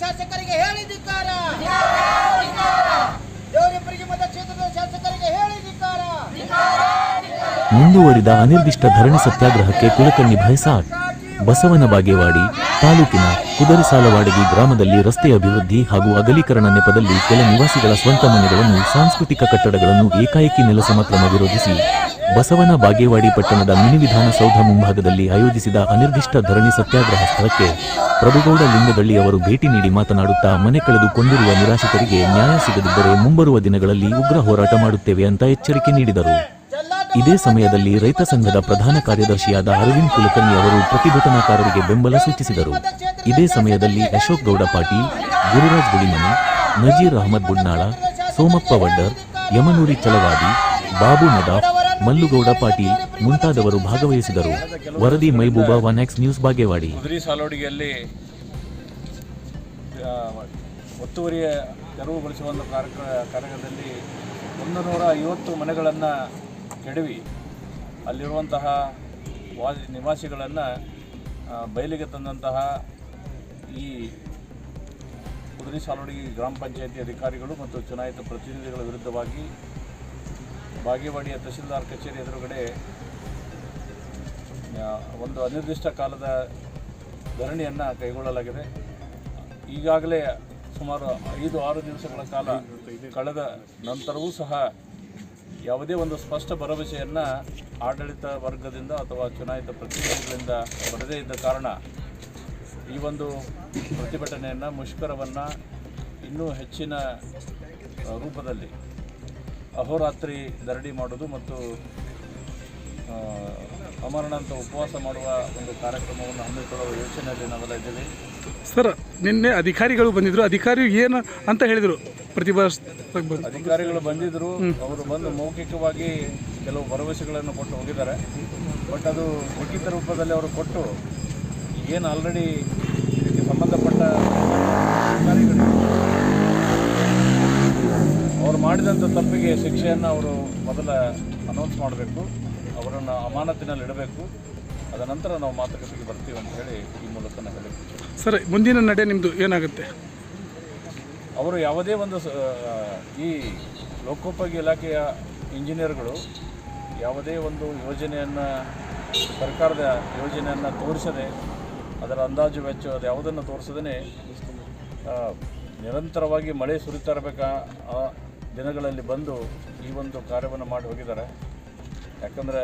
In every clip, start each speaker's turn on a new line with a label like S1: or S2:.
S1: ಶಾಸಕರಿಗೆ ಹೇಳಿದ್ದಾರ ಮುಂದುವರಿದ ಅನಿರ್ದಿಷ್ಟ ಧರಣಿ ಸತ್ಯಾಗ್ರಹಕ್ಕೆ ಕುಲಕನ್ನಿ ಭಯಸಾಟ್ ಬಸವನ ಬಾಗೇವಾಡಿ ತಾಲೂಕಿನ ಕುದರಿಸಾಲವಾಡಗಿ ಗ್ರಾಮದಲ್ಲಿ ರಸ್ತೆ ಅಭಿವೃದ್ಧಿ ಹಾಗೂ ಅಗಲೀಕರಣ ನೆಪದಲ್ಲಿ ಕೆಲ ನಿವಾಸಿಗಳ ಸ್ವಂತ ಮನೆಗಳನ್ನು ಸಾಂಸ್ಕೃತಿಕ ಕಟ್ಟಡಗಳನ್ನು ಏಕಾಏಕಿ ನೆಲಸಮ ಕ್ರಮ ವಿರೋಧಿಸಿ ಬಸವನ ಬಾಗೇವಾಡಿ ಪಟ್ಟಣದ ಮಿನಿ ವಿಧಾನಸೌಧ ಮುಂಭಾಗದಲ್ಲಿ ಆಯೋಜಿಸಿದ ಅನಿರ್ದಿಷ್ಟ ಧರಣಿ ಸತ್ಯಾಗ್ರಹ ಸ್ಥಳಕ್ಕೆ ಪ್ರಭುಗೌಡ ಲಿಂಗದಳ್ಳಿ ಅವರು ಭೇಟಿ ನೀಡಿ ಮಾತನಾಡುತ್ತಾ ಮನೆ ಕಳೆದುಕೊಂಡಿರುವ ನಿರಾಶಿತರಿಗೆ ನ್ಯಾಯ ಸಿಗದಿದ್ದರೆ ಮುಂಬರುವ ದಿನಗಳಲ್ಲಿ ಉಗ್ರ ಹೋರಾಟ ಮಾಡುತ್ತೇವೆ ಅಂತ ಎಚ್ಚರಿಕೆ ನೀಡಿದರು. ಇದೇ ಸಮಯದಲ್ಲಿ ರೈತ ಸಂಘದ ಪ್ರಧಾನ ಕಾರ್ಯದರ್ಶಿಯಾದ ಅರವಿಂದ್ ಕುಲಕರ್ಣಿ ಅವರು ಪ್ರತಿಭಟನಾಕಾರರಿಗೆ ಬೆಂಬಲ ಸೂಚಿಸಿದರು. ಇದೇ ಸಮಯದಲ್ಲಿ ಅಶೋಕ್ ಗೌಡ ಪಾಟೀಲ್, ಗುರುರಾಜ್ ಗುಡಿಮನಿ, ನಜೀರ್ ಅಹಮದ್ ಬುಡ್ನಾಳ ಸೋಮಪ್ಪ ವಡ್ಡರ್, ಯಮನೂರಿ ಚಲವಾದಿ, ಬಾಬು ನದಾಫ್, ಮಲ್ಲುಗೌಡ ಪಾಟೀಲ್ ಮುಂತಾದವರು ಭಾಗವಹಿಸಿದರು. ವರದಿ Maibooba one X news Bagewadi.
S2: ಒತ್ತುವರಿಯ ತೆರವುಗೊಳಿಸುವ ಒಂದು ಕಾರ್ಯಕ್ರ ಕಾರ್ಯಕ್ರಮದಲ್ಲಿ ಒಂದು ನೂರ ಐವತ್ತು ಮನೆಗಳನ್ನು ಕೆಡವಿ ಅಲ್ಲಿರುವಂತಹ ವಾ ನಿವಾಸಿಗಳನ್ನು ಬಯಲಿಗೆ ತಂದಂತಹ ಈ ಕುದುರೆ ಸಾಲೋಡಿಗೆ ಗ್ರಾಮ ಪಂಚಾಯಿತಿ ಅಧಿಕಾರಿಗಳು ಮತ್ತು ಚುನಾಯಿತ ಪ್ರತಿನಿಧಿಗಳ ವಿರುದ್ಧವಾಗಿ ಬಾಗೇವಾಡಿಯ ತಹಶೀಲ್ದಾರ್ ಕಚೇರಿ ಎದುರುಗಡೆ ಒಂದು ಅನಿರ್ದಿಷ್ಟ ಕಾಲದ ಧರಣಿಯನ್ನು ಕೈಗೊಳ್ಳಲಾಗಿದೆ. ಈಗಾಗಲೇ ಸುಮಾರು ಐದು ಆರು ದಿವಸಗಳ ಕಾಲ ಕಳೆದ ನಂತರವೂ ಸಹ ಯಾವುದೇ ಒಂದು ಸ್ಪಷ್ಟ ಭರವಸೆಯನ್ನು ಆಡಳಿತ ವರ್ಗದಿಂದ ಅಥವಾ ಚುನಾಯಿತ ಪ್ರತಿನಿಧಿಗಳಿಂದ ಬರದೇ ಇದ್ದ ಕಾರಣ ಈ ಒಂದು ಪ್ರತಿಭಟನೆಯನ್ನು, ಮುಷ್ಕರವನ್ನು ಇನ್ನೂ ಹೆಚ್ಚಿನ ರೂಪದಲ್ಲಿ ಅಹೋರಾತ್ರಿ ಧರಣಿ ಮಾಡೋದು ಮತ್ತು ಅಮರಣಂತ ಉಪವಾಸ ಮಾಡುವ ಒಂದು ಕಾರ್ಯಕ್ರಮವನ್ನು ಹಮ್ಮಿಕೊಳ್ಳುವ ಯೋಚನೆಯಲ್ಲಿ ನಾವೆಲ್ಲ ಇದ್ದೀವಿ.
S3: ಸರ್, ನಿನ್ನೆ ಅಧಿಕಾರಿಗಳು ಬಂದಿದ್ದರು ಅಧಿಕಾರಿ ಏನು ಅಂತ ಹೇಳಿದರು. ಪ್ರತಿಭಾ ಬಂದು
S2: ಅಧಿಕಾರಿಗಳು ಬಂದಿದ್ರು ಅವರು ಬಂದು ಮೌಖಿಕವಾಗಿ ಕೆಲವು ಭರವಸೆಗಳನ್ನು ಕೊಟ್ಟು ಹೋಗಿದ್ದಾರೆ. ಬಟ್ ಅದು ಲಿಖಿತ ರೂಪದಲ್ಲಿ ಅವರು ಕೊಟ್ಟು ಏನು ಆಲ್ರೆಡಿ ಇದಕ್ಕೆ ಸಂಬಂಧಪಟ್ಟ ಅಧಿಕಾರಿಗಳು ಅವರು ಮಾಡಿದಂಥ ತಪ್ಪಿಗೆ ಶಿಕ್ಷೆಯನ್ನು ಅವರು ಮೊದಲ ಅನೌನ್ಸ್ ಮಾಡಬೇಕು ಅವರನ್ನು ಅಮಾನತಿನಲ್ಲಿ ಇಡಬೇಕು. ಅದ ನಂತರ ನಾವು ಮಾತುಕತೆಗೆ ಬರ್ತೀವಿ ಅಂತ ಹೇಳಿ ಈ ಮೂಲಕ ಸರಿ
S3: ಸರ್ ಮುಂದಿನ ನಡೆ ನಿಮ್ಮದು ಏನಾಗುತ್ತೆ?
S2: ಅವರು ಯಾವುದೇ ಒಂದು ಈ ಲೋಕೋಪಯೋಗಿ ಇಲಾಖೆಯ ಇಂಜಿನಿಯರ್ಗಳು ಯಾವುದೇ ಒಂದು ಯೋಜನೆಯನ್ನು, ಸರ್ಕಾರದ ಯೋಜನೆಯನ್ನು ತೋರಿಸದೆ, ಅದರ ಅಂದಾಜು ವೆಚ್ಚ ಅದು ಯಾವುದನ್ನು ತೋರಿಸದೇ ನಿರಂತರವಾಗಿ ಮಳೆ ಸುರಿತಾ ಇರಬೇಕಾ, ಆ ದಿನಗಳಲ್ಲಿ ಬಂದು ಈ ಒಂದು ಕಾರ್ಯವನ್ನು ಮಾಡಿ ಹೋಗಿದ್ದಾರೆ. ಯಾಕಂದರೆ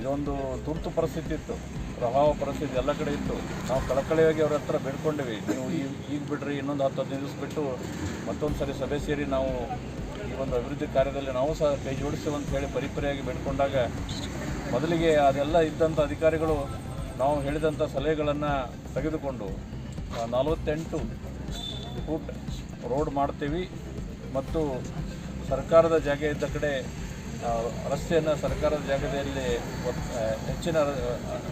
S2: ಇದೊಂದು ತುರ್ತು ಪರಿಸ್ಥಿತಿ ಇತ್ತು. ಪ್ರವಾಹ ಪರಿಸ್ಥಿತಿ ಎಲ್ಲ ಕಡೆ ಇತ್ತು. ನಾವು ಕಳಕಳಿಯಾಗಿ ಅವ್ರ ಹತ್ರ ಬೇಡ್ಕೊಂಡಿವಿ. ನೀವು ಈಗ ಈಗ ಬಿಡ್ರಿ, ಇನ್ನೊಂದು ಹತ್ತು ಹದಿನೈದು ದಿವಸ ಬಿಟ್ಟು ಮತ್ತೊಂದು ಸರಿ ಸಭೆ ಸೇರಿ ನಾವು ಈ ಒಂದು ಅಭಿವೃದ್ಧಿ ಕಾರ್ಯದಲ್ಲಿ ನಾವು ಸಹ ಕೈ ಅಂತ ಹೇಳಿ ಪರಿಪರಿಯಾಗಿ ಬೇಡ್ಕೊಂಡಾಗ ಮೊದಲಿಗೆ ಅದೆಲ್ಲ ಇದ್ದಂಥ ಅಧಿಕಾರಿಗಳು ನಾವು ಹೇಳಿದಂಥ ಸಲಹೆಗಳನ್ನು ತೆಗೆದುಕೊಂಡು ನಲವತ್ತೆಂಟು ಫೂಟ್ ರೋಡ್ ಮಾಡ್ತೀವಿ ಮತ್ತು ಸರ್ಕಾರದ ಜಾಗ ಇದ್ದ ಕಡೆ ರಸ್ತೆಯನ್ನು ಸರ್ಕಾರದ ಜಾಗದಲ್ಲಿ ಹೆಚ್ಚಿನ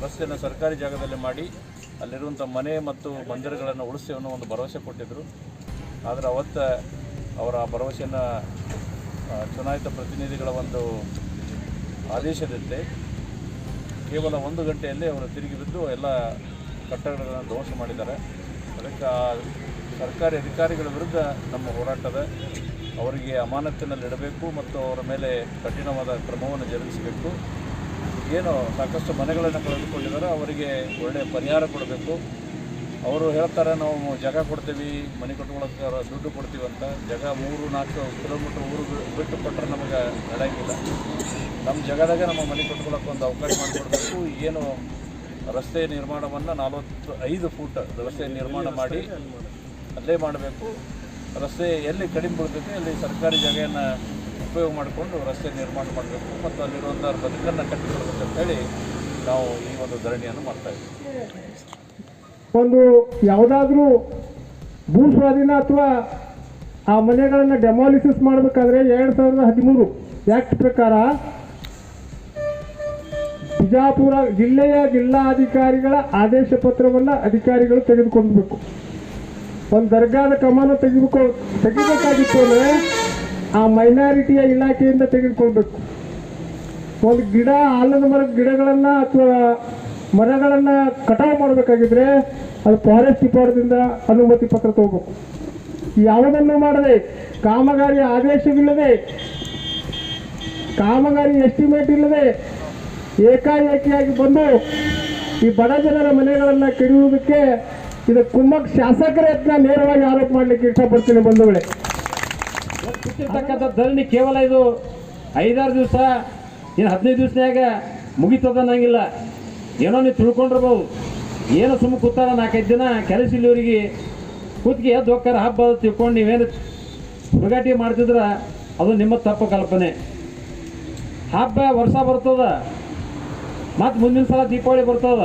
S2: ರಸ್ತೆಯನ್ನು ಸರ್ಕಾರಿ ಜಾಗದಲ್ಲಿ ಮಾಡಿ ಅಲ್ಲಿರುವಂಥ ಮನೆ ಮತ್ತು ಮಂದಿರಗಳನ್ನು ಉಳಿಸಿ ಅನ್ನೋ ಒಂದು ಭರವಸೆ ಕೊಟ್ಟಿದ್ದರು ಆದರೆ ಅವತ್ತು ಅವರ ಆ ಭರವಸೆಯನ್ನು ಚುನಾಯಿತ ಪ್ರತಿನಿಧಿಗಳ ಒಂದು ಆದೇಶದಂತೆ ಕೇವಲ ಒಂದು ಗಂಟೆಯಲ್ಲಿ ಅವರು ತಿರುಗಿ ಬಿದ್ದು ಎಲ್ಲ ಕಟ್ಟಡಗಳನ್ನು ಧ್ವಂಸ ಮಾಡಿದ್ದಾರೆ. ಅದಕ್ಕೆ ಸರ್ಕಾರಿ ಅಧಿಕಾರಿಗಳ ವಿರುದ್ಧ ನಮ್ಮ ಹೋರಾಟದ ಅವರಿಗೆ ಅಮಾನತಿನಲ್ಲಿಡಬೇಕು ಮತ್ತು ಅವರ ಮೇಲೆ ಕಠಿಣವಾದ ಕ್ರಮವನ್ನು ಜರುಗಿಸಬೇಕು. ಏನು ಸಾಕಷ್ಟು ಮನೆಗಳನ್ನು ಕಳೆದುಕೊಂಡಿದ್ದಾರೆ ಅವರಿಗೆ ಒಳ್ಳೆಯ ಪರಿಹಾರ ಕೊಡಬೇಕು. ಅವರು ಹೇಳ್ತಾರೆ, ನಾವು ಜಾಗ ಕೊಡ್ತೀವಿ, ಮನೆ ಕಟ್ಕೊಳ್ಳೋಕೆ ದುಡ್ಡು ಕೊಡ್ತೀವಿ ಅಂತ. ಜಾಗ ಮೂರು, ನಾಲ್ಕು ಕಿಲೋಮೀಟ್ರ್ ಊರು ಬಿಟ್ಟು ಕೊಟ್ಟರೆ ನಮಗೆ ನಡೆಯಂಗಿಲ್ಲ ನಮ್ಮ ಜಾಗದಾಗ ನಮ್ಮ ಮನೆ ಕಟ್ಕೊಳ್ಳೋಕೆ ಒಂದು ಅವಕಾಶ ಮಾಡಿಕೊಡ್ಬೇಕು. ಏನು ರಸ್ತೆ ನಿರ್ಮಾಣವನ್ನು ನಲವತ್ತು ಐದು ಫೂಟ್ ರಸ್ತೆ ನಿರ್ಮಾಣ ಮಾಡಿ ಅಲ್ಲೇ ಮಾಡಬೇಕು. ರಸ್ತೆ ಎಲ್ಲಿ ಕಡಿಮೆ ಬೀಳ್ತೈತೆ ಅಲ್ಲಿ ಸರ್ಕಾರಿ ಜಾಗೆಯನ್ನು ಉಪಯೋಗ ಮಾಡಿಕೊಂಡು ರಸ್ತೆ ನಿರ್ಮಾಣ ಮಾಡಬೇಕು ಮತ್ತು ಅಲ್ಲಿರುವಂಥ ಬದುಕನ್ನು ಕಟ್ಟಿಕೊಡ್ಬೇಕು ಅಂತ ಹೇಳಿ ನಾವು ಈ ಒಂದು ಧರಣಿಯನ್ನು ಮಾಡ್ತಾ ಇದ್ದೀವಿ.
S4: ಒಂದು ಯಾವುದಾದ್ರೂ ಭೂ ಸ್ವಾಧೀನ ಅಥವಾ ಆ ಮನೆಗಳನ್ನು ಡೆಮಾಲಿಸಿಸ್ ಮಾಡಬೇಕಾದ್ರೆ ಎರಡು ಸಾವಿರದ ಹದಿಮೂರು ಆ್ಯಕ್ಟ್ ಪ್ರಕಾರ ಬಿಜಾಪುರ ಜಿಲ್ಲೆಯ ಜಿಲ್ಲಾಧಿಕಾರಿಗಳ ಆದೇಶ ಪತ್ರವನ್ನು ಅಧಿಕಾರಿಗಳು ತೆಗೆದುಕೊಳ್ಬೇಕು ಒಂದು ದರ್ಗಾದ ಕಮಾನು ತೆಗೆದುಕೊ ತೆಗಿಬೇಕಾಗಿತ್ತು ಅಂದರೆ ಆ ಮೈನಾರಿಟಿಯ ಇಲಾಖೆಯಿಂದ ತೆಗೆದುಕೊಳ್ಬೇಕು. ಒಂದು ಗಿಡ ಆಲದ ಮರದ ಗಿಡಗಳನ್ನು ಅಥವಾ ಮರಗಳನ್ನು ಕಟಾವು ಮಾಡಬೇಕಾಗಿದ್ರೆ ಅದು ಫಾರೆಸ್ಟ್ ಡಿಪಾರ್ಟ್ದಿಂದ ಅನುಮತಿ ಪತ್ರ ತಗೋಬೇಕು. ಯಾವುದನ್ನು ಮಾಡದೆ, ಕಾಮಗಾರಿ ಆದೇಶವಿಲ್ಲದೆ, ಕಾಮಗಾರಿ ಎಸ್ಟಿಮೇಟ್ ಇಲ್ಲದೆ ಏಕಾಏಕಿಯಾಗಿ ಬಂದು ಈ ಬಡ ಜನರ ಮನೆಗಳನ್ನ ಕೆಡುವುದಕ್ಕೆ ಇದು ಕುಮ್ಮಕ್ ಶಾಸಕರ ಯತ್ನ ನೇರವಾಗಿ ಆರೋಪ ಮಾಡ್ಲಿಕ್ಕೆ ಇಷ್ಟಪಡ್ತೀನಿ ಬಂಧುಗಳೇ.
S5: ಸಿಕ್ಕಿರ್ತಕ್ಕಂಥ ಧರಣಿ ಕೇವಲ ಇದು ಐದಾರು ದಿವಸ, ಇನ್ನು ಹದಿನೈದು ದಿವಸನಾಗ ಮುಗಿತದಂಗಿಲ್ಲ ಏನೋ ನೀವು ತಿಳ್ಕೊಂಡಿರ್ಬೋದು. ಏನೋ ಸುಮ್ಮನೆ ಕೂತಾರ ನಾಲ್ಕೈದು ದಿನ, ಕೆಲಸ ಇಲ್ಲಿವರಿಗೆ ಕೂತ್ಗೆ ಎದ್ದು ಹೋಗ್ತಾರೆ, ಹಬ್ಬ ತಿಳ್ಕೊಂಡು ನೀವೇನು ಹುಡುಗಾಟಿ ಮಾಡ್ತಿದ್ರೆ, ಅದು ನಿಮ್ಮ ತಪ್ಪು ಕಲ್ಪನೆ. ಹಬ್ಬ ವರ್ಷ ಬರ್ತದ, ಮತ್ತು ಮುಂದಿನ ಸಲ ದೀಪಾವಳಿ ಬರ್ತದ.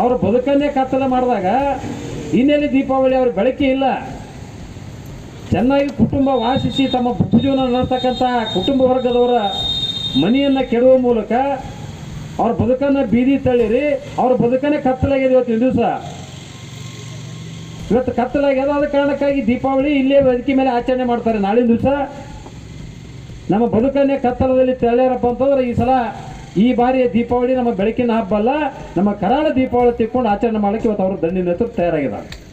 S5: ಅವ್ರ ಬದುಕನ್ನೇ ಕತ್ತಲೆ ಮಾಡಿದಾಗ ಇನ್ನೆಲ್ಲಿ ದೀಪಾವಳಿ ಅವ್ರ ಬೆಳಕಿ ಇಲ್ಲ. ಚೆನ್ನಾಗಿ ಕುಟುಂಬ ವಾಸಿಸಿ ತಮ್ಮ ಜೀವನ ನಡೆಸ್ತಕ್ಕಂಥ ಕುಟುಂಬ ವರ್ಗದವರ ಮನೆಯನ್ನು ಕೆಡುವ ಮೂಲಕ ಅವ್ರ ಬದುಕನ್ನು ಬೀದಿ ತಳ್ಳಿರಿ, ಅವ್ರ ಬದುಕನ್ನೇ ಕತ್ತಲಾಗಿದೆ ಇವತ್ತಿನ ದಿವಸ. ಇವತ್ತು ಕತ್ತಲಾಗ್ಯದ ಆದ ಕಾರಣಕ್ಕಾಗಿ ದೀಪಾವಳಿ ಇಲ್ಲೇ ಬದುಕಿ ಮೇಲೆ ಆಚರಣೆ ಮಾಡ್ತಾರೆ. ನಾಳಿನ ದಿವಸ ನಮ್ಮ ಬದುಕನ್ನೇ ಕತ್ತಲದಲ್ಲಿ ತಳ್ಳ್ಯಾರಪ್ಪ ಅಂತಂದ್ರೆ ಈ ಸಲ ಈ ಬಾರಿಯ ದೀಪಾವಳಿ ನಮ್ಮ ಬೆಳಕಿನ ಹಬ್ಬ ಅಲ್ಲ, ನಮ್ಮ ಕರಾಳ ದೀಪಾವಳಿ ತಿಕ್ಕೊಂಡು ಆಚರಣೆ ಮಾಡೋಕ್ಕೆ ಇವತ್ತು ಅವರು ದಂಡಿನ ತಯಾರಾಗಿದ್ದಾರೆ.